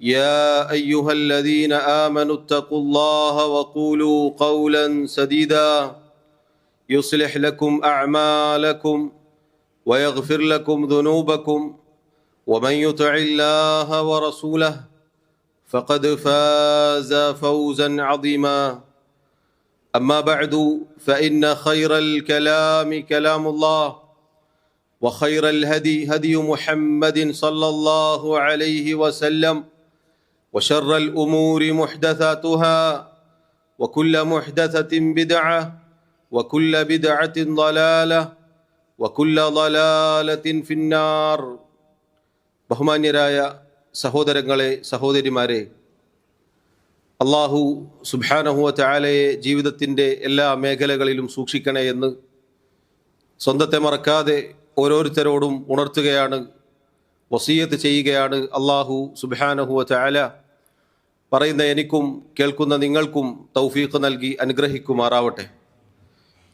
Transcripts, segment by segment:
يا أيها الذين آمنوا اتقوا الله وقولوا قولا سديدا يصلح لكم أعمالكم ويغفر لكم ذنوبكم ومن يطع الله ورسوله فقد فاز فوزا عظيما. أما بعد فإن خير الكلام كلام الله وخير الهدي هدي محمد صلى الله عليه وسلم وشر الامور محدثاتها وكل محدثه بدعه وكل بدعه ضلاله وكل ضلاله في النار ബഹുമാന്യരായ സഹോദരങ്ങളെ സഹോദരിമാരെ അള്ളാഹു സുബാനഹുവ ചാലയെ ജീവിതത്തിൻ്റെ എല്ലാ മേഖലകളിലും സൂക്ഷിക്കണേ എന്ന് സ്വന്തത്തെ മറക്കാതെ ഓരോരുത്തരോടും ഉണർത്തുകയാണ് വസീയത്ത് ചെയ്യുകയാണ് അള്ളാഹു സുബാനഹുവ ചാല പറയുന്ന എനിക്കും കേൾക്കുന്ന നിങ്ങൾക്കും തൗഫീഖ് നൽകി അനുഗ്രഹിക്കുമാറാവട്ടെ.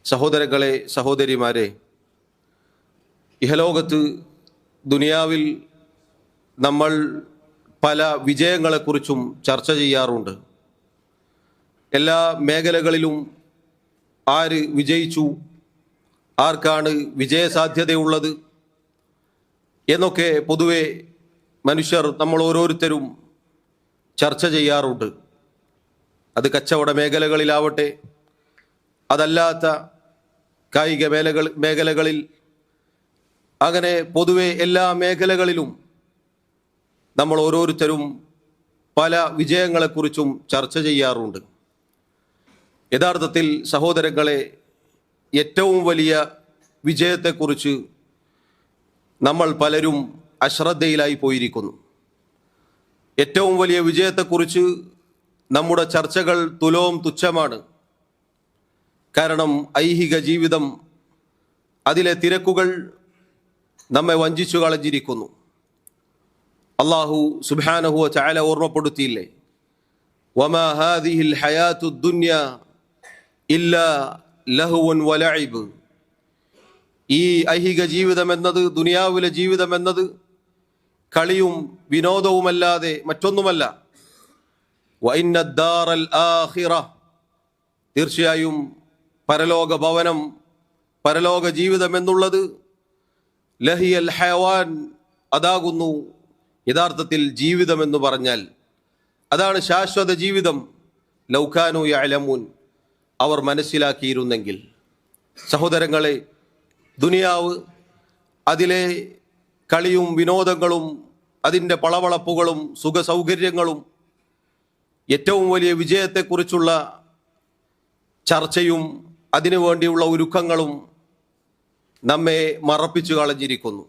സഹോദരങ്ങളെ സഹോദരിമാരെ ഇഹലോകത്ത് ദുനിയാവിൽ നമ്മൾ പല വിജയങ്ങളെക്കുറിച്ചും ചർച്ച ചെയ്യാറുണ്ട്. എല്ലാ മേഖലകളിലും ആര് വിജയിച്ചു ആർക്കാണ് വിജയസാധ്യതയുള്ളത് എന്നൊക്കെ പൊതുവെ മനുഷ്യർ നമ്മൾ ഓരോരുത്തരും ചർച്ച ചെയ്യാറുണ്ട്. അത് കച്ചവട മേഖലകളിലാവട്ടെ അതല്ലാത്ത കായിക മേലകൾ മേഖലകളിൽ അങ്ങനെ പൊതുവെ എല്ലാ മേഖലകളിലും നമ്മൾ ഓരോരുത്തരും പല വിജയങ്ങളെക്കുറിച്ചും ചർച്ച ചെയ്യാറുണ്ട്. യഥാർത്ഥത്തിൽ സഹോദരങ്ങളെ ഏറ്റവും വലിയ വിജയത്തെക്കുറിച്ച് നമ്മൾ പലരും അശ്രദ്ധയിലായി പോയിരിക്കുന്നു. ഏറ്റവും വലിയ വിജയത്തെക്കുറിച്ച് നമ്മുടെ ചർച്ചകൾ തുലവും തുച്ഛമാണ്. കാരണം ഐഹിക ജീവിതം അതിലെ തിരക്കുകൾ നമ്മെ വഞ്ചിച്ചു കളഞ്ഞിരിക്കുന്നു. അള്ളാഹു സുബാനഹുവ ചായ ഓർമ്മപ്പെടുത്തിയില്ലേ? വമാ ഹാദിഹിൽ ഹയാത്തു ദുന്യ ഇല്ല ലഹുവൻ വലൈബ് ഈ ഐഹിക ജീവിതം എന്നത് ദുനിയാവിലെ ജീവിതം എന്നത് കളിയും വിനോദവുമല്ലാതെ മറ്റൊന്നുമല്ല. തീർച്ചയായും പരലോക ഭവനം പരലോക ജീവിതം എന്നുള്ളത് ലഹിയൽ ഹയവാൻ അതാകുന്നു യഥാർത്ഥത്തിൽ ജീവിതം എന്ന് പറഞ്ഞാൽ. അതാണ് ശാശ്വത ജീവിതം. ലൗഖാനു യലമൂൻ അവർ മനസ്സിലാക്കിയിരുന്നെങ്കിൽ. സഹോദരങ്ങളെ ദുനിയാവ് അതിലെ കളിയും വിനോദങ്ങളും അതിന്റെ പളവളപ്പുകളും സുഖസൗകര്യങ്ങളും ഏറ്റവും വലിയ വിജയത്തെക്കുറിച്ചുള്ള ചർച്ചയും അതിനു വേണ്ടിയുള്ള ഒരുക്കങ്ങളും നമ്മെ മറപ്പിച്ചു കളഞ്ഞിരിക്കുന്നു.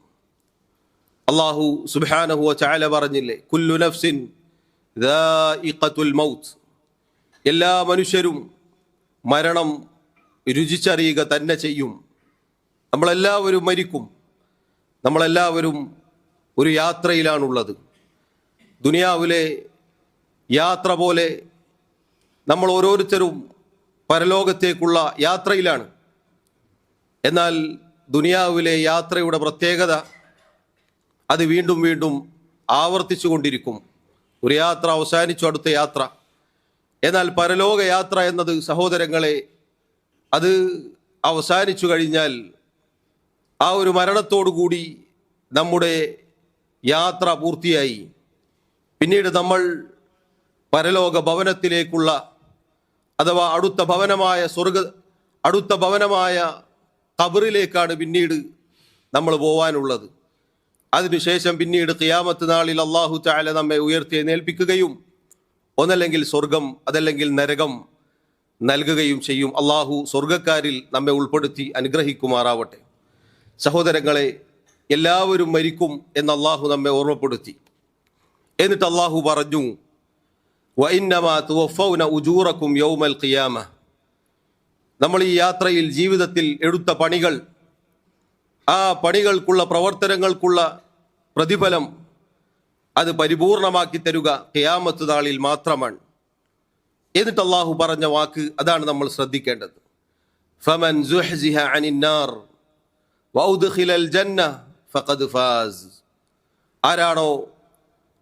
അള്ളാഹു സുബാനഹുവ ചായല പറഞ്ഞില്ലേ കുല്ലു നഫ്സിൻ മൗത്ത്. എല്ലാ മനുഷ്യരും മരണം രുചിച്ചറിയുക തന്നെ ചെയ്യും. നമ്മളെല്ലാവരും മരിക്കും. നമ്മളെല്ലാവരും ഒരു യാത്രയിലാണുള്ളത്. ദുനിയാവിലെ യാത്ര പോലെ നമ്മൾ ഓരോരുത്തരും പരലോകത്തേക്കുള്ള യാത്രയിലാണ്. എന്നാൽ ദുനിയാവിലെ യാത്രയുടെ പ്രത്യേകത അത് വീണ്ടും വീണ്ടും ആവർത്തിച്ചു കൊണ്ടിരിക്കും. ഒരു യാത്ര അവസാനിച്ചു അടുത്ത യാത്ര. എന്നാൽ പരലോക യാത്ര എന്നത് സഹോദരങ്ങളെ അത് അവസാനിച്ചു കഴിഞ്ഞാൽ ആ ഒരു മരണത്തോടു കൂടി നമ്മുടെ യാത്ര പൂർത്തിയായി. പിന്നീട് നമ്മൾ പരലോക ഭവനത്തിലേക്കുള്ള അഥവാ അടുത്ത ഭവനമായ സ്വർഗ അടുത്ത ഭവനമായ കബറിലേക്കാണ് പിന്നീട് നമ്മൾ പോവാനുള്ളത്. അതിനുശേഷം പിന്നീട് ഖിയാമത്ത് നാളിൽ അള്ളാഹു ചായ നമ്മെ ഉയർത്തി നേൽപ്പിക്കുകയും ഒന്നല്ലെങ്കിൽ സ്വർഗം അതല്ലെങ്കിൽ നരകം നൽകുകയും ചെയ്യും. അള്ളാഹു സ്വർഗക്കാരിൽ നമ്മെ ഉൾപ്പെടുത്തി അനുഗ്രഹിക്കുമാറാവട്ടെ. സഹോദരങ്ങളെ എല്ലാവരും മരിക്കും എന്ന് അള്ളാഹു നമ്മെ ഓർമ്മപ്പെടുത്തി. എന്നിട്ട് അള്ളാഹു പറഞ്ഞു തുവഫൗന ഉജൂറക്കും യൗമൽ ഖിയാമ. നമ്മൾ ഈ യാത്രയിൽ ജീവിതത്തിൽ എടുത്ത പണികൾ ആ പണികൾക്കുള്ള പ്രവർത്തനങ്ങൾക്കുള്ള പ്രതിഫലം അത് പരിപൂർണമാക്കി തരുക ഖിയാമത്ത് നാളിൽ മാത്രമാണ്. എന്നിട്ട് അള്ളാഹു പറഞ്ഞ വാക്ക് അതാണ് നമ്മൾ ശ്രദ്ധിക്കേണ്ടത്. ഫമൻ അനിന്നാർ ഫഖദ് ഫാസ്. ആരാണോ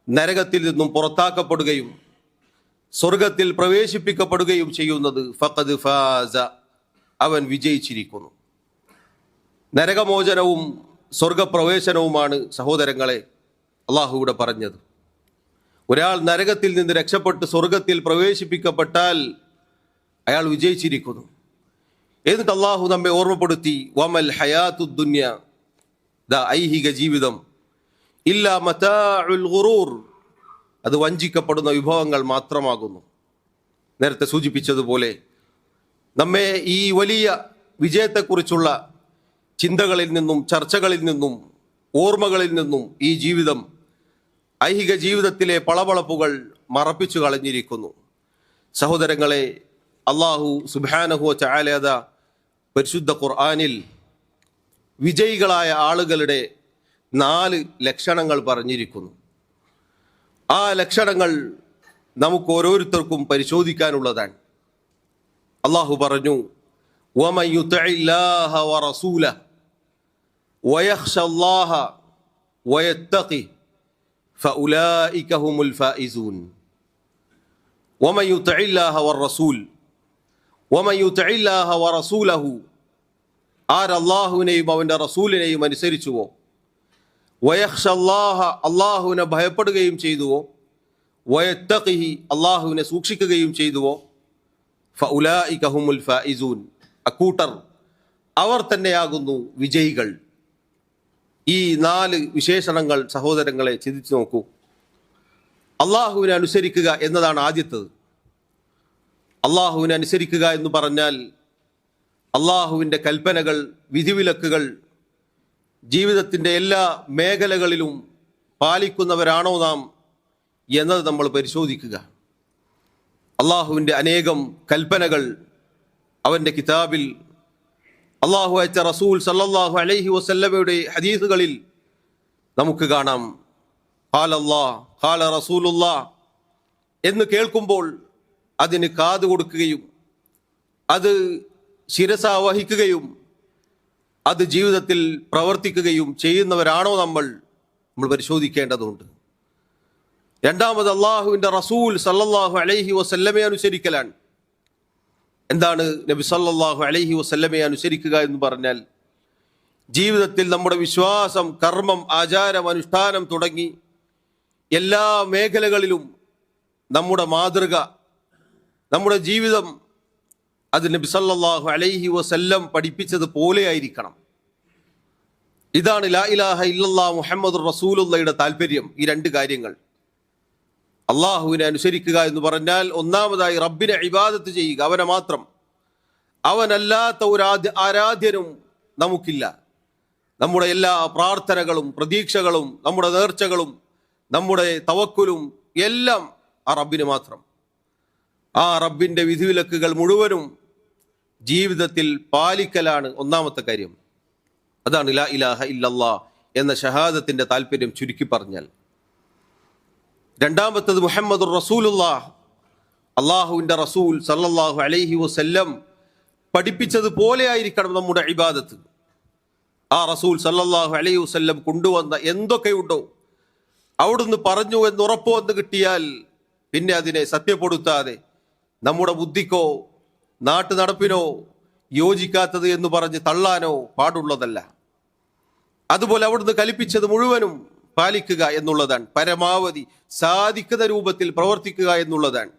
നരകത്തിൽ നിന്നും പുറത്താക്കപ്പെടുകയും സ്വർഗത്തിൽ പ്രവേശിപ്പിക്കപ്പെടുകയും ചെയ്യുന്നത് ഫഖദ് ഫാസ. അവൻ വിജയിച്ചിരിക്കുന്നു. നരകമോചനവും സ്വർഗപ്രവേശനവുമാണ് സഹോദരങ്ങളെ അള്ളാഹുവിടെ പറഞ്ഞത്. ഒരാൾ നരകത്തിൽ നിന്ന് രക്ഷപ്പെട്ട് സ്വർഗത്തിൽ പ്രവേശിപ്പിക്കപ്പെട്ടാൽ അയാൾ വിജയിച്ചിരിക്കുന്നു. എന്നിട്ട് അള്ളാഹു നമ്മെ ഓർമ്മപ്പെടുത്തി? വമൽ ഹയാത്തു ദുന്യ ദ ഐഹിക ജീവിതം. ഇല്ല മതാഉൽ അത് വഞ്ചിക്കപ്പെടുന്ന വിഭവങ്ങൾ മാത്രമാകുന്നു. നേരത്തെ സൂചിപ്പിച്ചതുപോലെ നമ്മെ ഈ വലിയ വിജയത്തെക്കുറിച്ചുള്ള ചിന്തകളിൽ നിന്നും ചർച്ചകളിൽ നിന്നും ഓർമ്മകളിൽ നിന്നും ഈ ജീവിതം ഐഹിക ജീവിതത്തിലെ പളവളപ്പുകൾ മറപ്പിച്ചു കളഞ്ഞിരിക്കുന്നു. സഹോദരങ്ങളെ അള്ളാഹു സുബാനഹുവ ചായാലേത പരിശുദ്ധ ഖുർആാനിൽ വിജയികളായ ആളുകളുടെ നാല് ലക്ഷണങ്ങൾ പറഞ്ഞിരിക്കുന്നു. ആ ലക്ഷണങ്ങൾ നമുക്ക് ഓരോരുത്തർക്കും പരിശോധിക്കാനുള്ളതാണ്. അള്ളാഹു പറഞ്ഞു റസൂൽ ഒമയുത്തഇല്ലാഹ വ റസൂലഹു ആരല്ലാഹുവിനെയും അവന്റെ റസൂലിനെയും അനുസരിച്ചുവോ? വയഹ്ഷല്ലാഹ അള്ളാഹുവിനെ ഭയപ്പെടുകയും ചെയ്തുവോ? വയത്തഖിഹി അള്ളാഹുവിനെ സൂക്ഷിക്കുകയും ചെയ്തുവോ? ഫ ഉലായി കഹുമുൽ അക്കൂട്ടർ അവർ തന്നെയാകുന്നു വിജയികൾ. ഈ നാല് വിശേഷണങ്ങൾ സഹോദരങ്ങളെ ചിന്തിച്ചു നോക്കൂ. അള്ളാഹുവിനെ അനുസരിക്കുക എന്നതാണ് ആദ്യത്തത്. അള്ളാഹുവിനെ അനുസരിക്കുക എന്ന് പറഞ്ഞാൽ അള്ളാഹുവിന്റെ കൽപ്പനകൾ വിധിവിലക്കുകൾ ജീവിതത്തിന്റെ എല്ലാ മേഖലകളിലും പാലിക്കുന്നവരാണോ നാം എന്നത് നമ്മൾ പരിശോധിക്കുക. അള്ളാഹുവിന്റെ അനേകം കൽപ്പനകൾ അവന്റെ കിതാബിൽ അള്ളാഹു അയച്ച റസൂൽ സല്ലാഹു അലൈഹി വസല്ലമയുടെ ഹദീസുകളിൽ നമുക്ക് കാണാം. ഹാലല്ലാ ഹാല റസൂലുല്ലാ എന്ന് കേൾക്കുമ്പോൾ അതിന് കാത് കൊടുക്കുകയും അത് ശിരസ വഹിക്കുകയും അത് ജീവിതത്തിൽ പ്രവർത്തിക്കുകയും ചെയ്യുന്നവരാണോ നമ്മൾ നമ്മൾ പരിശോധിക്കേണ്ടതുണ്ട്. രണ്ടാമത് അള്ളാഹുവിന്റെ റസൂൽ സല്ലല്ലാഹു അലൈഹി വസല്ലമയെ അനുസരിക്കലാണ്. എന്താണ് നബി സല്ലല്ലാഹു അലൈഹി വസല്ലമയെ അനുസരിക്കുക എന്ന് പറഞ്ഞാൽ ജീവിതത്തിൽ നമ്മുടെ വിശ്വാസം കർമ്മം ആചാരം അനുഷ്ഠാനം തുടങ്ങി എല്ലാ മേഖലകളിലും നമ്മുടെ മാതൃക നമ്മുടെ ജീവിതം അത് നബി സല്ലല്ലാഹു അലൈഹി വസല്ലം പഠിപ്പിച്ചത് പോലെയായിരിക്കണം ഇതാണ് ലാ ഇലാഹ ഇല്ലല്ലാ മുഹമ്മദ് റസൂലുള്ളയുടെ താല്പര്യം ഈ രണ്ട് കാര്യങ്ങൾ. അള്ളാഹുവിനെ അനുസരിക്കുക എന്ന് പറഞ്ഞാൽ ഒന്നാമതായി റബ്ബിനെ ഇബാദത്ത് ചെയ്യുക അവനെ മാത്രം. അവനല്ലാത്ത ഒരു ആരാധ്യനും നമുക്കില്ല. നമ്മുടെ എല്ലാ പ്രാർത്ഥനകളും പ്രതീക്ഷകളും നമ്മുടെ നേർച്ചകളും നമ്മുടെ തവക്കുലും എല്ലാം ആ റബ്ബിന് മാത്രം. ആ റബ്ബിന്റെ വിധിവിലക്കുകൾ മുഴുവനും ജീവിതത്തിൽ പാലിക്കലാണ് ഒന്നാമത്തെ കാര്യം. അതാണ് ലാ ഇലാഹ ഇല്ലല്ലാ എന്ന ഷഹാദത്തിന്റെ താല്പര്യം ചുരുക്കി പറഞ്ഞാൽ. രണ്ടാമത്തത് മുഹമ്മദ് റസൂലുള്ള അള്ളാഹുവിന്റെ റസൂൽ സല്ലല്ലാഹു അലൈഹി വസല്ലം പഠിപ്പിച്ചതുപോലെ ആയിരിക്കണം നമ്മുടെ ഇബാദത്ത്. ആ റസൂൽ സല്ലല്ലാഹു അലൈഹി വസല്ലം കൊണ്ടുവന്ന എന്തൊക്കെയുണ്ടോ അവിടുന്ന് പറഞ്ഞു എന്ന് ഉറപ്പ് വന്ന് കിട്ടിയാൽ പിന്നെ അതിനെ സത്യപ്പെടുത്താതെ നമ്മുടെ ബുദ്ധിക്കോ നാട്ടു നടപ്പിനോ യോജിക്കാത്തത് എന്ന് പറഞ്ഞ് തള്ളാനോ പാടുള്ളതല്ല. അതുപോലെ അവിടുന്ന് കൽപ്പിച്ചത് മുഴുവനും പാലിക്കുക എന്നുള്ളതാണ്. പരമാവധി സാധിക്കുന്ന രൂപത്തിൽ പ്രവർത്തിക്കുക എന്നുള്ളതാണ്.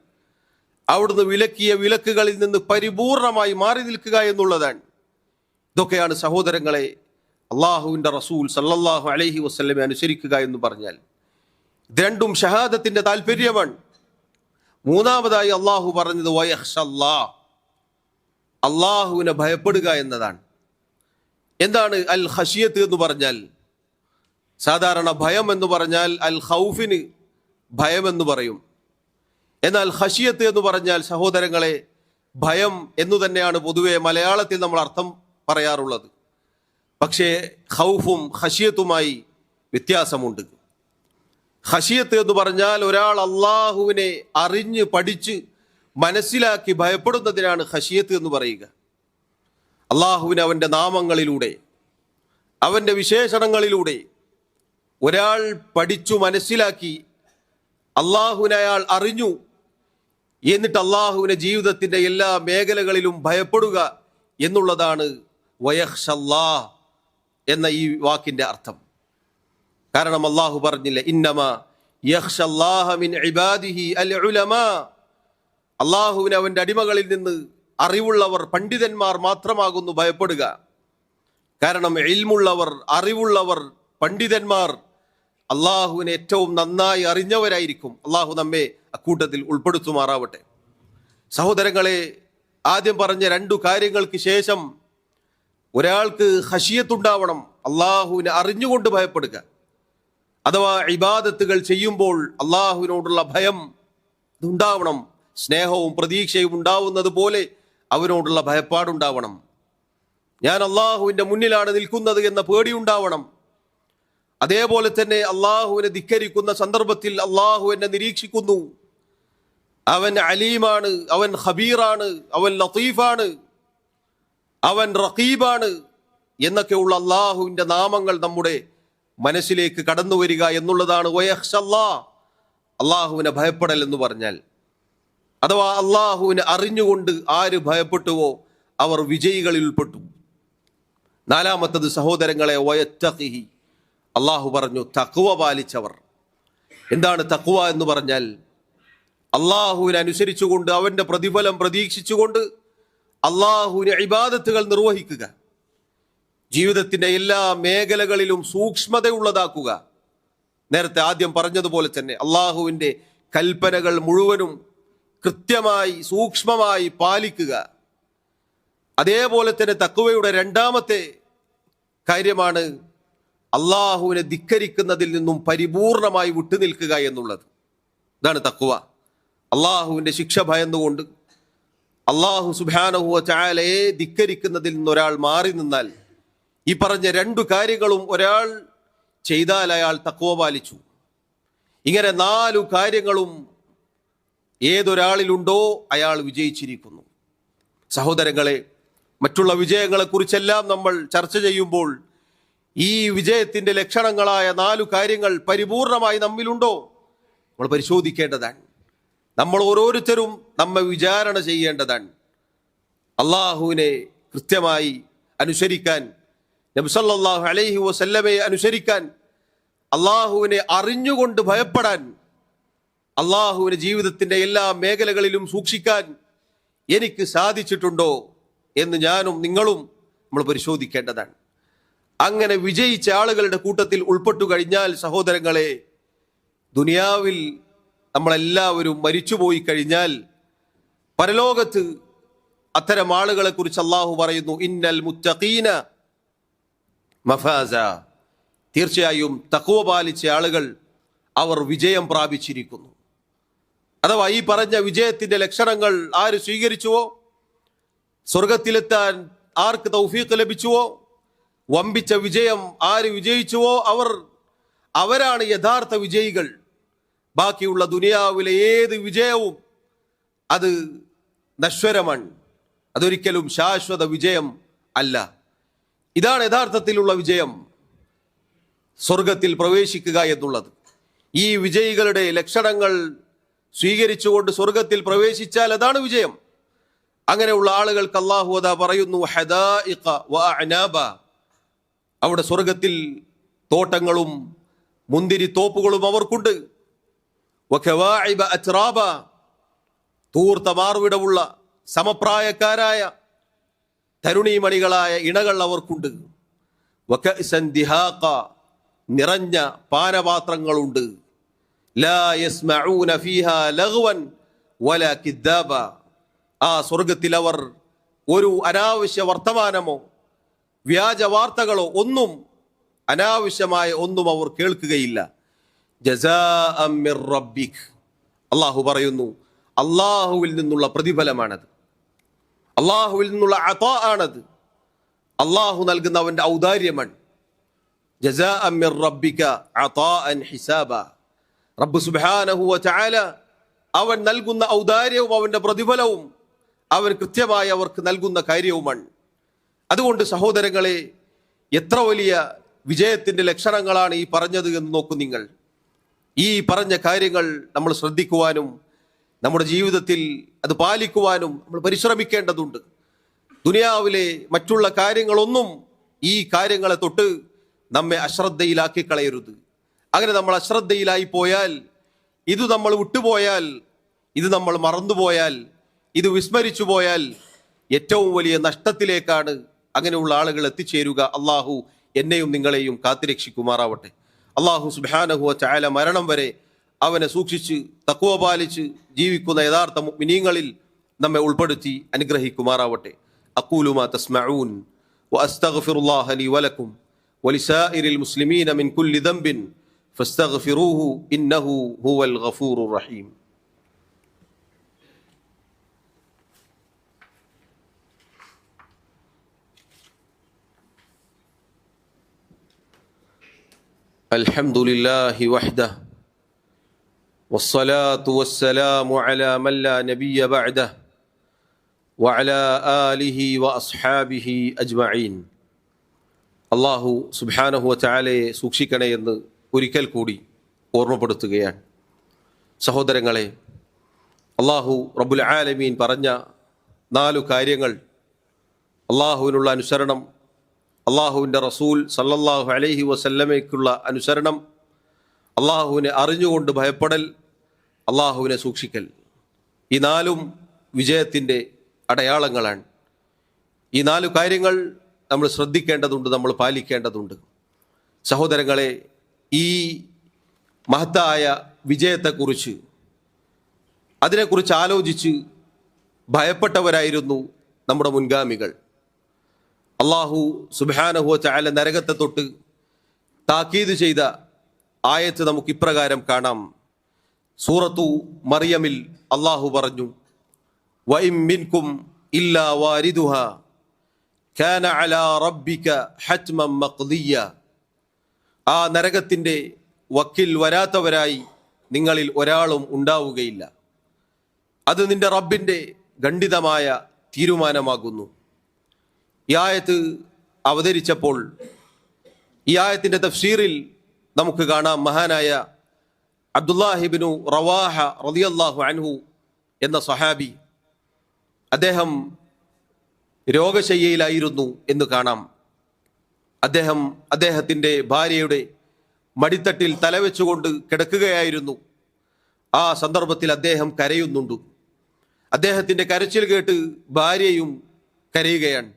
അവിടുന്ന് വിലക്കിയ വിലക്കുകളിൽ നിന്ന് പരിപൂർണമായി മാറി നിൽക്കുക എന്നുള്ളതാണ്. ഇതൊക്കെയാണ് സഹോദരങ്ങളെ അള്ളാഹുവിന്റെ റസൂൽ സല്ലല്ലാഹു അലൈഹി വസ്ലമെ അനുസരിക്കുക എന്ന് പറഞ്ഞാൽ. രണ്ടും ഷഹാദത്തിന്റെ താല്പര്യമാണ് മൂന്നാമതായി അള്ളാഹു പറഞ്ഞത് വയഹ്ഷല്ലാ. അള്ളാഹുവിനെ ഭയപ്പെടുക എന്നതാണ്. എന്താണ് അൽ ഹഷിയത്ത് എന്ന് പറഞ്ഞാൽ? സാധാരണ ഭയം എന്ന് പറഞ്ഞാൽ അൽ ഹൗഫിന് ഭയം എന്ന് പറയും. എന്നാൽ ഹഷിയത്ത് എന്ന് പറഞ്ഞാൽ സഹോദരങ്ങളെ ഭയം എന്നു തന്നെയാണ് പൊതുവെ മലയാളത്തിൽ നമ്മൾ അർത്ഥം പറയാറുള്ളത്. പക്ഷേ ഹൗഫും ഹഷിയത്തുമായി വ്യത്യാസമുണ്ട്. ഹഷിയത്ത് എന്ന് പറഞ്ഞാൽ ഒരാൾ അള്ളാഹുവിനെ അറിഞ്ഞ് പഠിച്ച് മനസ്സിലാക്കി ഭയപ്പെടുന്നതിനാണ് ഹഷിയത്ത് എന്ന് പറയുക. അള്ളാഹുവിന് അവന്റെ നാമങ്ങളിലൂടെ അവന്റെ വിശേഷണങ്ങളിലൂടെ ഒരാൾ പഠിച്ചു മനസ്സിലാക്കി അള്ളാഹുവിനെ അയാൾ അറിഞ്ഞു എന്നിട്ട് അള്ളാഹുവിനെ ജീവിതത്തിന്റെ എല്ലാ മേഖലകളിലും ഭയപ്പെടുക എന്നുള്ളതാണ് വയഹ്ഷല്ലാ എന്ന ഈ വാക്കിന്റെ അർത്ഥം. കാരണം അള്ളാഹു പറഞ്ഞില്ല ഇന്നമ അള്ളാഹുവിന് അവന്റെ അടിമകളിൽ നിന്ന് അറിവുള്ളവർ പണ്ഡിതന്മാർ മാത്രമാകുന്നു ഭയപ്പെടുക. കാരണം എൽമുള്ളവർ അറിവുള്ളവർ പണ്ഡിതന്മാർ അള്ളാഹുവിനെ ഏറ്റവും നന്നായി അറിഞ്ഞവരായിരിക്കും. അള്ളാഹു നമ്മെ അക്കൂട്ടത്തിൽ ഉൾപ്പെടുത്തുമാറാവട്ടെ. സഹോദരങ്ങളെ ആദ്യം പറഞ്ഞ രണ്ടു കാര്യങ്ങൾക്ക് ശേഷം ഒരാൾക്ക് ഹഷിയത്തുണ്ടാവണം അള്ളാഹുവിനെ അറിഞ്ഞുകൊണ്ട് ഭയപ്പെടുക. അഥവാ ഇബാദത്തുകൾ ചെയ്യുമ്പോൾ അള്ളാഹുവിനോടുള്ള ഭയം ഉണ്ടാവണം സ്നേഹവും പ്രതീക്ഷയും ഉണ്ടാവുന്നത് പോലെ അവനോടുള്ള ഭയപ്പാടുണ്ടാവണം. ഞാൻ അള്ളാഹുവിന്റെ മുന്നിലാണ് നിൽക്കുന്നത് എന്ന പേടി ഉണ്ടാവണം അതേപോലെ തന്നെ അള്ളാഹുവിനെ ധിക്കരിക്കുന്ന സന്ദർഭത്തിൽ അള്ളാഹു എന്നെ നിരീക്ഷിക്കുന്നു. അവൻ അലീമാണ് അവൻ ഹബീറാണ് അവൻ ലത്തീഫാണ് അവൻ റഖീബാണ് എന്നൊക്കെയുള്ള അള്ളാഹുവിന്റെ നാമങ്ങൾ നമ്മുടെ മനസ്സിലേക്ക് കടന്നു വരിക എന്നുള്ളതാണ്. അള്ളാഹുവിനെ ഭയപ്പെടൽ എന്ന് പറഞ്ഞാൽ. അഥവാ അള്ളാഹുവിനെ അറിഞ്ഞുകൊണ്ട് ആര് ഭയപ്പെട്ടുവോ അവർ വിജയികളിൽ ഉൾപ്പെട്ടു നാലാമത്തത് സഹോദരങ്ങളെ വയത്തഹിഹി അള്ളാഹു പറഞ്ഞു തക്കുവ പാലിച്ചവർ. എന്താണ് തക്കുവ എന്ന് പറഞ്ഞാൽ? അള്ളാഹുവിനെ അനുസരിച്ചുകൊണ്ട് അവന്റെ പ്രതിഫലം പ്രതീക്ഷിച്ചുകൊണ്ട് അള്ളാഹുവിനെ ഇബാദത്തുകൾ നിർവഹിക്കുക. ജീവിതത്തിന്റെ എല്ലാ മേഖലകളിലും സൂക്ഷ്മതയുള്ളതാക്കുക. നേരത്തെ ആദ്യം പറഞ്ഞതുപോലെ തന്നെ അള്ളാഹുവിന്റെ കൽപ്പനകൾ മുഴുവനും കൃത്യമായി സൂക്ഷ്മമായി പാലിക്കുക. അതേപോലെ തന്നെ തക്കുവയുടെ രണ്ടാമത്തെ കാര്യമാണ് അള്ളാഹുവിനെ ധിക്കരിക്കുന്നതിൽ നിന്നും പരിപൂർണമായി വിട്ടുനിൽക്കുക എന്നുള്ളത്. ഇതാണ് തക്കുവ അള്ളാഹുവിന്റെ ശിക്ഷ ഭയന്നുകൊണ്ട് അള്ളാഹു സുബാനഹുവ ചായാലയെ ധിക്കരിക്കുന്നതിൽ നിന്ന് ഒരാൾ മാറി നിന്നാൽ ഈ പറഞ്ഞ രണ്ടു കാര്യങ്ങളും ഒരാൾ ചെയ്താൽ അയാൾ തക്കുവ പാലിച്ചു. ഇങ്ങനെ നാലു കാര്യങ്ങളും ഏതൊരാളിലുണ്ടോ അയാൾ വിജയിച്ചിരിക്കുന്നു. സഹോദരങ്ങളെ മറ്റുള്ള വിജയങ്ങളെക്കുറിച്ചെല്ലാം നമ്മൾ ചർച്ച ചെയ്യുമ്പോൾ ഈ വിജയത്തിന്റെ ലക്ഷണങ്ങളായ നാലു കാര്യങ്ങൾ പരിപൂർണമായി നമ്മിലുണ്ടോ? നമ്മൾ പരിശോധിക്കേണ്ടതാണ്. നമ്മൾ ഓരോരുത്തരും നമ്മെ വിചാരണ ചെയ്യേണ്ടതാണ്. അള്ളാഹുവിനെ കൃത്യമായി അനുസരിക്കാൻ നബ്സല്ലാഹു അലൈഹി വസല്ലമയെ അനുസരിക്കാൻ അള്ളാഹുവിനെ അറിഞ്ഞുകൊണ്ട് ഭയപ്പെടാൻ അള്ളാഹുവിനെ ജീവിതത്തിന്റെ എല്ലാ മേഖലകളിലും സൂക്ഷിക്കാൻ എനിക്ക് സാധിച്ചിട്ടുണ്ടോ എന്ന് ഞാനും നിങ്ങളും നമ്മൾ പരിശോധിക്കേണ്ടതാണ്. അങ്ങനെ വിജയിച്ച ആളുകളുടെ കൂട്ടത്തിൽ ഉൾപ്പെട്ടു കഴിഞ്ഞാൽ സഹോദരങ്ങളെ ദുനിയാവിൽ നമ്മളെല്ലാവരും മരിച്ചുപോയി കഴിഞ്ഞാൽ പരലോകത്ത് അത്തരം ആളുകളെ കുറിച്ച് അള്ളാഹു പറയുന്നു ഇന്നൽ മുത്തഖീന മഫാസ. തീർച്ചയായും തക്കുവ പാലിച്ച ആളുകൾ അവർ വിജയം പ്രാപിച്ചിരിക്കുന്നു. അഥവാ ഈ പറഞ്ഞ വിജയത്തിന്റെ ലക്ഷണങ്ങൾ ആര് സ്വീകരിച്ചുവോ? സ്വർഗത്തിലെത്താൻ ആർക്ക് തൗഫീഖ് ലഭിച്ചുവോ? വമ്പിച്ച വിജയം ആര് വിജയിച്ചുവോ? അവർ അവരാണ് യഥാർത്ഥ വിജയികൾ. ബാക്കിയുള്ള ദുനിയാവിലെ ഏത് വിജയവും അത് നശ്വരമാണ്. അതൊരിക്കലും ശാശ്വത വിജയം അല്ല. ഇതാണ് യഥാർത്ഥത്തിലുള്ള വിജയം സ്വർഗത്തിൽ പ്രവേശിക്കുക എന്നുള്ളത് ഈ വിജയികളുടെ ലക്ഷണങ്ങൾ സ്വീകരിച്ചുകൊണ്ട് സ്വർഗത്തിൽ പ്രവേശിച്ചാൽ അതാണ് വിജയം അങ്ങനെയുള്ള ആളുകൾക്ക് അള്ളാഹു അതാ പറയുന്നു. അവിടെ സ്വർഗത്തിൽ തോട്ടങ്ങളും മുന്തിരി തോപ്പുകളും അവർക്കുണ്ട്. തൂർത്ത മാർവിടമുള്ള സമപ്രായക്കാരായ തരുണീമണികളായ ഇണകൾ അവർക്കുണ്ട്. നിറഞ്ഞ പാനപാത്രങ്ങളുണ്ട്. ആ സ്വർഗത്തിൽ അവർ ഒരു അനാവശ്യ വർത്തമാനമോ വ്യാജ വാർത്തകളോ ഒന്നും അനാവശ്യമായ ഒന്നും അവർ കേൾക്കുകയില്ല അള്ളാഹു പറയുന്നു അള്ളാഹുവിൽ നിന്നുള്ള പ്രതിഫലമാണത് അള്ളാഹുവിൽ നിന്നുള്ള അതാ ആണത്. അള്ളാഹു നൽകുന്ന അവന്റെ ഔദാര്യമാണ്. റബ്ബിക ഹിസാബ. റബ്ബ് അവൻ നൽകുന്ന ഔദാര്യവും അവന്റെ പ്രതിഫലവും അവൻ കൃത്യമായി അവർക്ക് നൽകുന്ന കാര്യവുമാണ്. അതുകൊണ്ട് സഹോദരങ്ങളെ എത്ര വലിയ വിജയത്തിന്റെ ലക്ഷണങ്ങളാണ് ഈ പറഞ്ഞത് എന്ന് നോക്കൂ നിങ്ങൾ. ഈ പറഞ്ഞ കാര്യങ്ങൾ നമ്മൾ ശ്രദ്ധിക്കുവാനും നമ്മുടെ ജീവിതത്തിൽ അത് പാലിക്കുവാനും നമ്മൾ പരിശ്രമിക്കേണ്ടതുണ്ട്. ദുനിയാവിലെ മറ്റുള്ള കാര്യങ്ങളൊന്നും ഈ കാര്യങ്ങളെ തൊട്ട് നമ്മെ അശ്രദ്ധയിലാക്കി കളയരുത്. അങ്ങനെ നമ്മൾ അശ്രദ്ധയിലായി പോയാൽ ഇത് നമ്മൾ വിട്ടുപോയാൽ ഇത് നമ്മൾ മറന്നുപോയാൽ ഇത് വിസ്മരിച്ചു പോയാൽ ഏറ്റവും വലിയ നഷ്ടത്തിലേക്കാണ് അങ്ങനെയുള്ള ആളുകൾ എത്തിച്ചേരുക. അള്ളാഹു എന്നെയും നിങ്ങളെയും കാത്തുരക്ഷിക്കുമാറാവട്ടെ. അള്ളാഹു സുബാനഹുവ ചായാല മരണം വരെ അവനെ സൂക്ഷിച്ച് തക്കുവ പാലിച്ച് ജീവിക്കുന്ന യഥാർത്ഥ മിനിങ്ങളിൽ നമ്മെ ഉൾപ്പെടുത്തി അനുഗ്രഹിക്കുമാറാവട്ടെ അക്കൂലുമാ തസ്മഊൻ وأستغفر الله لي ولكم ولسائر المسلمين من كل ذنب فاستغفروه إنه هو الغفور الرحيم الحمد لله وحده والصلاة والسلام على من لا نبي بعده وعلى آله وأصحابه أجمعين അള്ളാഹു സുബാനഹുവ ചാലയെ സൂക്ഷിക്കണേ എന്ന് ഒരിക്കൽ കൂടി ഓർമ്മപ്പെടുത്തുകയാണ് സഹോദരങ്ങളെ അള്ളാഹു റബ്ബുൽ ആലമീൻ പറഞ്ഞ നാലു കാര്യങ്ങൾ അള്ളാഹുവിനുള്ള അനുസരണം അള്ളാഹുവിൻ്റെ റസൂൽ സല്ലല്ലാഹു അലൈഹി വസല്ലമയ്ക്കുള്ള അനുസരണം അള്ളാഹുവിനെ അറിഞ്ഞുകൊണ്ട് ഭയപ്പെടൽ അള്ളാഹുവിനെ സൂക്ഷിക്കൽ. ഈ നാലും വിജയത്തിന്റെ അടയാളങ്ങളാണ്. ഈ നാല് കാര്യങ്ങൾ നമ്മൾ ശ്രദ്ധിക്കേണ്ടതുണ്ട് നമ്മൾ പാലിക്കേണ്ടതുണ്ട്. സഹോദരങ്ങളെ ഈ മഹത്തായ വിജയത്തെക്കുറിച്ച് അതിനെക്കുറിച്ച് ആലോചിച്ച് ഭയപ്പെട്ടവരായിരുന്നു നമ്മുടെ മുൻഗാമികൾ. അള്ളാഹു സുബാനഹുവ ചായാല നരകത്തെ തൊട്ട് താക്കീത് ചെയ്ത ആയത്ത് നമുക്ക് ഇപ്രകാരം കാണാം. സൂറത്തു മറിയമിൽ അള്ളാഹു പറഞ്ഞു വഇം മിൻകും ഇല്ലാ വാരിദുഹ കാന അലാ റബ്ബിക മഖ്ദിയ. ആ നരകത്തിന്റെ വക്കിൽ വരാത്തവരായി നിങ്ങളിൽ ഒരാളും ഉണ്ടാവുകയില്ല. അത് നിന്റെ റബ്ബിന്റെ ഖണ്ഡിതമായ തീരുമാനമാകുന്നു. ഈ ആയത്ത് അവതരിച്ചപ്പോൾ ഈ ആയത്തിന്റെ തഫ്സീറിൽ നമുക്ക് കാണാം മഹാനായ അബ്ദുല്ലാഹിബിനു റവാഹ റളിയല്ലാഹു അൻഹു എന്ന സഹാബി അദ്ദേഹം രോഗശയ്യയിലായിരുന്നു എന്ന് കാണാം. അദ്ദേഹം അദ്ദേഹത്തിന്റെ ഭാര്യയുടെ മടിത്തട്ടിൽ തലവെച്ചുകൊണ്ട് കിടക്കുകയായിരുന്നു. ആ സന്ദർഭത്തിൽ അദ്ദേഹം കരയുന്നുണ്ട്. അദ്ദേഹത്തിന്റെ കരച്ചിൽ കേട്ട് ഭാര്യയും കരയുകയാണ്.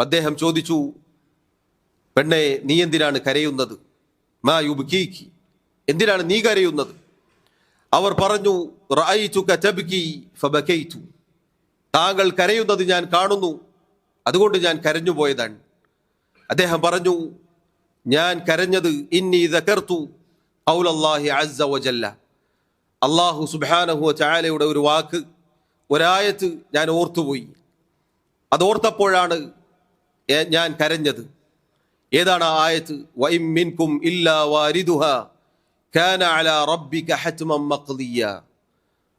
അദ്ദേഹം ചോദിച്ചു പെണ്ണെ നീ എന്തിനാണ് കരയുന്നത്? മാ എന്തിനാണ് നീ കരയുന്നത്? അവർ പറഞ്ഞു ഫബകൈതു. താങ്കൾ കരയുന്നത് ഞാൻ കാണുന്നു. അതുകൊണ്ട് ഞാൻ കരഞ്ഞു പോയതാണ്. അദ്ദേഹം പറഞ്ഞു ഞാൻ കരഞ്ഞത് ഇന്നി ദക്കർത്തു ഔലല്ലാഹി അസ്സ അള്ളാഹു സുബ്ഹാനഹു ചായാലയുടെ ഒരു വാക്ക് ഒരായത്ത് ഞാൻ ഓർത്തുപോയി. അതോർത്തപ്പോഴാണ് ഞാൻ കരഞ്ഞത്. ഏതാണ് ആയത്ത്? വൈമിൻകും മിൻകും ഇല്ലാ വാരിദുഹ കാന അലാ റബ്ബിക ഹത്മം മഖ്ദിയ.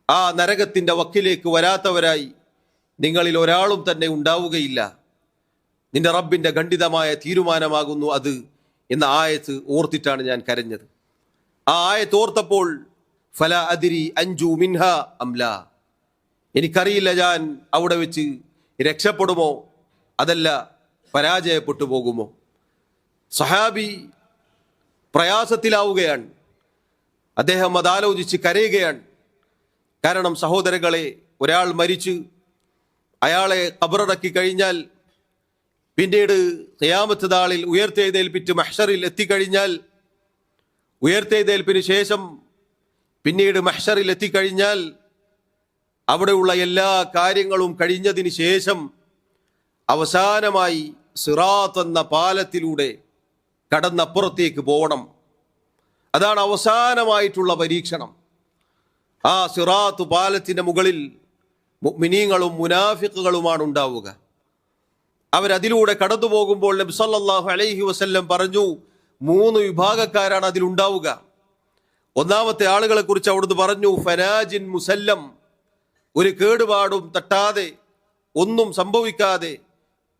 ആ നരകത്തിന്റെ വക്കിലേക്ക് വരാത്തവരായി നിങ്ങളിൽ ഒരാളും തന്നെ ഉണ്ടാവുകയില്ല. നിന്റെ റബ്ബിന്റെ ഖണ്ഡിതമായ തീരുമാനമാകുന്നു അത് എന്ന ആയത്ത് ഓർത്തിട്ടാണ് ഞാൻ കരഞ്ഞത്. ആ ആയത്ത് ഓർത്തപ്പോൾ ഫല അതിരി അഞ്ചു മിൻഹ അംല എനിക്കറിയില്ല ഞാൻ അവിടെ വെച്ച് രക്ഷപ്പെടുമോ? അതല്ല പരാജയപ്പെട്ടു പോകുമോ? സഹാബി പ്രയാസത്തിലാവുകയാണ്. അദ്ദേഹം അതാലോചിച്ച് കരയുകയാണ്. കാരണം സഹോദരങ്ങളെ ഒരാൾ മരിച്ച് അയാളെ കബറടക്കി കഴിഞ്ഞാൽ പിന്നീട് ഖിയാമത്ത് നാളിൽ ഉയർത്തെഴുന്നേൽപ്പിച്ച് മഹ്ഷറിൽ എത്തിക്കഴിഞ്ഞാൽ ഉയർത്തെഴുന്നേൽപ്പിന് ശേഷം പിന്നീട് മഹ്ഷറിൽ എത്തിക്കഴിഞ്ഞാൽ അവിടെയുള്ള എല്ലാ കാര്യങ്ങളും കഴിഞ്ഞതിന് ശേഷം അവസാനമായി സിറാത്ത് എന്ന പാലത്തിലൂടെ കടന്നപ്പുറത്തേക്ക് പോകണം അതാണ് അവസാനമായിട്ടുള്ള പരീക്ഷണം. ആ സിറാത്ത് പാലത്തിന്റെ മുകളിൽ മിനീങ്ങളും മുനാഫിക്കുകളുമാണ് ഉണ്ടാവുക. അവരതിലൂടെ കടന്നു പോകുമ്പോൾ നബി സല്ലല്ലാഹു അലൈഹി വസല്ലം പറഞ്ഞു മൂന്ന് വിഭാഗക്കാരാണ് അതിലുണ്ടാവുക ഒന്നാമത്തെ ആളുകളെ കുറിച്ച് അവിടുന്ന് പറഞ്ഞു ഫനാജിൻ മുസല്ലം. ഒരു കേടുപാടും തട്ടാതെ ഒന്നും സംഭവിക്കാതെ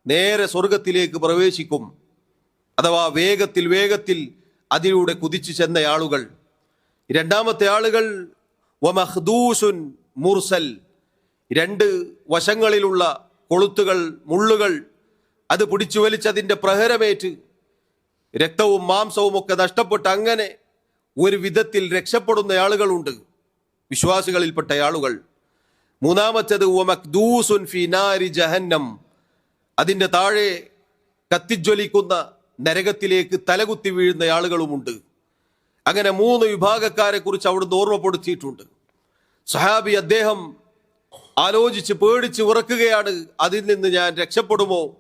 നേരെ സ്വർഗത്തിലേക്ക് പ്രവേശിക്കും. അഥവാ വേഗത്തിൽ വേഗത്തിൽ അതിലൂടെ കുതിച്ചു ചെന്ന ആളുകൾ. രണ്ടാമത്തെ ആളുകൾ വമഹ്ദൂസുൻ മുർസൽ. രണ്ട് വശങ്ങളിലുള്ള കൊളുത്തുകൾ മുള്ളുകൾ അത് പിടിച്ചു വലിച്ചതിന്റെ പ്രഹരമേറ്റ് രക്തവും മാംസവും ഒക്കെ നഷ്ടപ്പെട്ട് അങ്ങനെ ഒരു വിധത്തിൽ രക്ഷപ്പെടുന്ന ആളുകളുണ്ട്. വിശ്വാസികളിൽപ്പെട്ട ആളുകൾ. മൂന്നാമത്തേത് വമക്ദൂസുൻ ഫിനാരി ജഹന്നം. അതിന്റെ താഴെ കത്തിജ്വലിക്കുന്ന നരകത്തിലേക്ക് തലകുത്തി വീഴുന്ന ആളുകളുമുണ്ട്. അങ്ങനെ മൂന്ന് വിഭാഗക്കാരെ കുറിച്ച് അവിടുന്ന് ഓർമ്മപ്പെടുത്തിയിട്ടുണ്ട്. സഹാബി അദ്ദേഹം ആലോചിച്ച് പേടിച്ച് ഉറക്കുകയാണ് അതിൽ നിന്ന് ഞാൻ രക്ഷപ്പെടുമോ?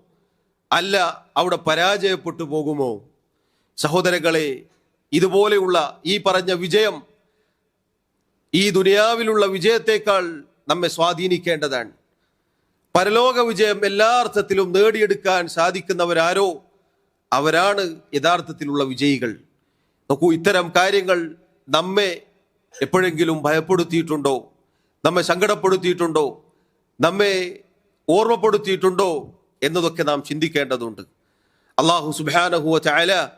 അല്ല അവിടെ പരാജയപ്പെട്ടു പോകുമോ? സഹോദരങ്ങളെ ഇതുപോലെയുള്ള ഈ പറഞ്ഞ വിജയം ഈ ദുനിയാവിലുള്ള വിജയത്തെക്കാൾ നമ്മെ സ്വാധീനിക്കേണ്ടതാണ്. പരലോക വിജയം എല്ലാ അർത്ഥത്തിലും നേടിയെടുക്കാൻ സാധിക്കുന്നവരാരോ? അവരാണ് യഥാർത്ഥത്തിലുള്ള വിജയികൾ. നോക്കൂ ഇത്തരം കാര്യങ്ങൾ നമ്മെ എപ്പോഴെങ്കിലും ഭയപ്പെടുത്തിയിട്ടുണ്ടോ? നമ്മെ സങ്കടപ്പെടുത്തിയിട്ടുണ്ടോ? നമ്മെ ഓർമ്മപ്പെടുത്തിയിട്ടുണ്ടോ? എന്നതൊക്കെ നാം ചിന്തിക്കേണ്ടതുണ്ട്. അള്ളാഹു സുബാനഹുവ ചായ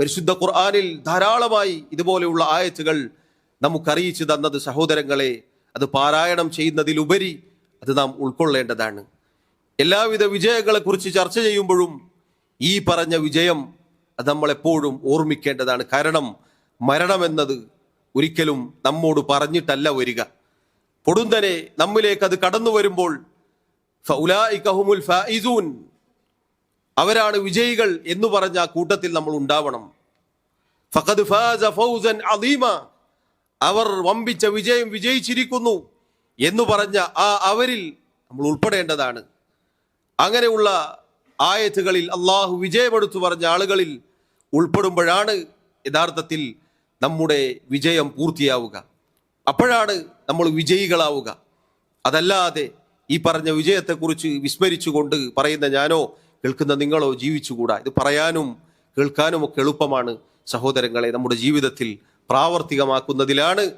പരിശുദ്ധ ഖുർആാനിൽ ധാരാളമായി ഇതുപോലെയുള്ള ആയത്തുകൾ നമുക്കറിയിച്ചു തന്നത് സഹോദരങ്ങളെ അത് പാരായണം ചെയ്യുന്നതിലുപരി അത് നാം ഉൾക്കൊള്ളേണ്ടതാണ്. എല്ലാവിധ വിജയങ്ങളെക്കുറിച്ച് ചർച്ച ചെയ്യുമ്പോഴും ഈ പറഞ്ഞ വിജയം നമ്മളെപ്പോഴും ഓർമ്മിക്കേണ്ടതാണ്. കാരണം മരണമെന്നത് ഒരിക്കലും നമ്മോട് പറഞ്ഞിട്ടല്ല വരിക. പൊടുന്തനെ നമ്മിലേക്ക് അത് കടന്നു വരുമ്പോൾ അവരാണ് വിജയികൾ എന്ന് പറഞ്ഞ ആ കൂട്ടത്തിൽ നമ്മൾ ഉണ്ടാവണം. ഫഖദ് ഫാസ ഫൗസൻ അദീമ അവർ വമ്പിച്ച വിജയം വിജയിച്ചിരിക്കുന്നു എന്ന് പറഞ്ഞ ആ അവരിൽ നമ്മൾ ഉൾപ്പെടേണ്ടതാണ്. അങ്ങനെയുള്ള ആയത്തുകളിൽ അള്ളാഹു വിജയമെടുത്തു പറഞ്ഞ ആളുകളിൽ ഉൾപ്പെടുമ്പോഴാണ് യഥാർത്ഥത്തിൽ നമ്മുടെ വിജയം പൂർത്തിയാവുക. അപ്പോഴാണ് നമ്മൾ വിജയികളാവുക. അതല്ലാതെ ഈ പറഞ്ഞ വിജയത്തെക്കുറിച്ച് വിസ്മരിച്ചുകൊണ്ട് പറയുന്ന ഞാനോ കേൾക്കുന്ന നിങ്ങളോ ജീവിച്ചുകൂടാ. ഇത് പറയാനും കേൾക്കാനും ഒക്കെ എളുപ്പമാണ് സഹോദരങ്ങളെ. നമ്മുടെ ജീവിതത്തിൽ പ്രാവർത്തികമാക്കുന്നതിലാണ്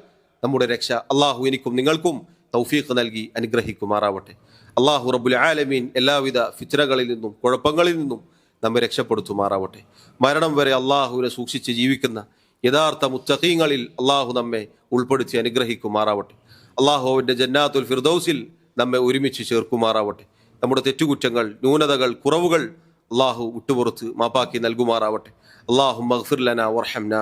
നമ്മുടെ രക്ഷ. അള്ളാഹു എനിക്കും നിങ്ങൾക്കും തൗഫീഖ് നൽകി അനുഗ്രഹിക്കുമാറാവട്ടെ. അള്ളാഹു റബുൽ ആലമീൻ എല്ലാവിധ ഫിത്തനകളിൽ നിന്നും കുഴപ്പങ്ങളിൽ നിന്നും നമ്മെ രക്ഷപ്പെടുത്തുമാറാവട്ടെ. മരണം വരെ അള്ളാഹുവിനെ സൂക്ഷിച്ച് ജീവിക്കുന്ന യഥാർത്ഥ മുത്തഖീങ്ങളിൽ അള്ളാഹു നമ്മെ ഉൾപ്പെടുത്തി അനുഗ്രഹിക്കുമാറാവട്ടെ. അള്ളാഹുവിന്റെ ജന്നാത്തുൽ ഫിർദൌസിൽ നമ്മെ ഒരുമിച്ച് ചേർക്കുമാറാവട്ടെ. നമ്മുടെ തെറ്റുകുറ്റങ്ങൾ ന്യൂനതകൾ കുറവുകൾ അള്ളാഹു വിട്ടുപുറത്ത് മാപ്പാക്കി നൽകുമാറാവട്ടെ. അള്ളാഹു മഹ്ഫിർലന വർഹംന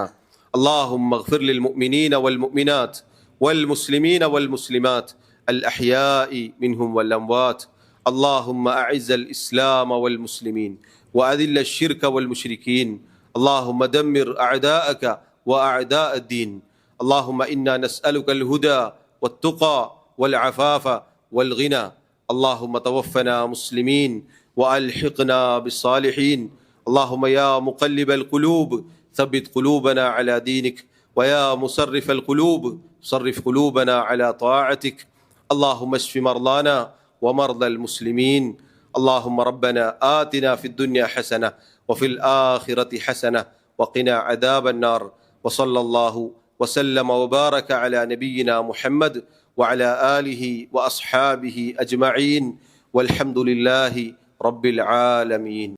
അള്ളാഹു മഹ്ഫിർലിൽ മുഅ്മിനീന വൽ മുഅ്മിനാത്ത് വൽ മുസ്ലിമീന വൽ മുസ്ലിമാത്ത്. الأحياء منهم والأموات. اللهم أعز الإسلام والمسلمين وأذل الشرك والمشركين. اللهم دمر أعداءك وأعداء الدين. اللهم إنا نسألك الهدى والتقى والعفاف والغنى. اللهم توفنا مسلمين وألحقنا بالصالحين. اللهم يا مقلب القلوب ثبت قلوبنا على دينك. ويا مصرف القلوب صرف قلوبنا على طاعتك. اللهم اشف مرضانا ومرضى المسلمين. اللهم ربنا آتنا في الدنيا حسنة وفي الآخرة حسنة وقنا عذاب النار. وصلى الله وسلم وبارك على نبينا محمد وعلى آله وأصحابه أجمعين. والحمد لله رب العالمين.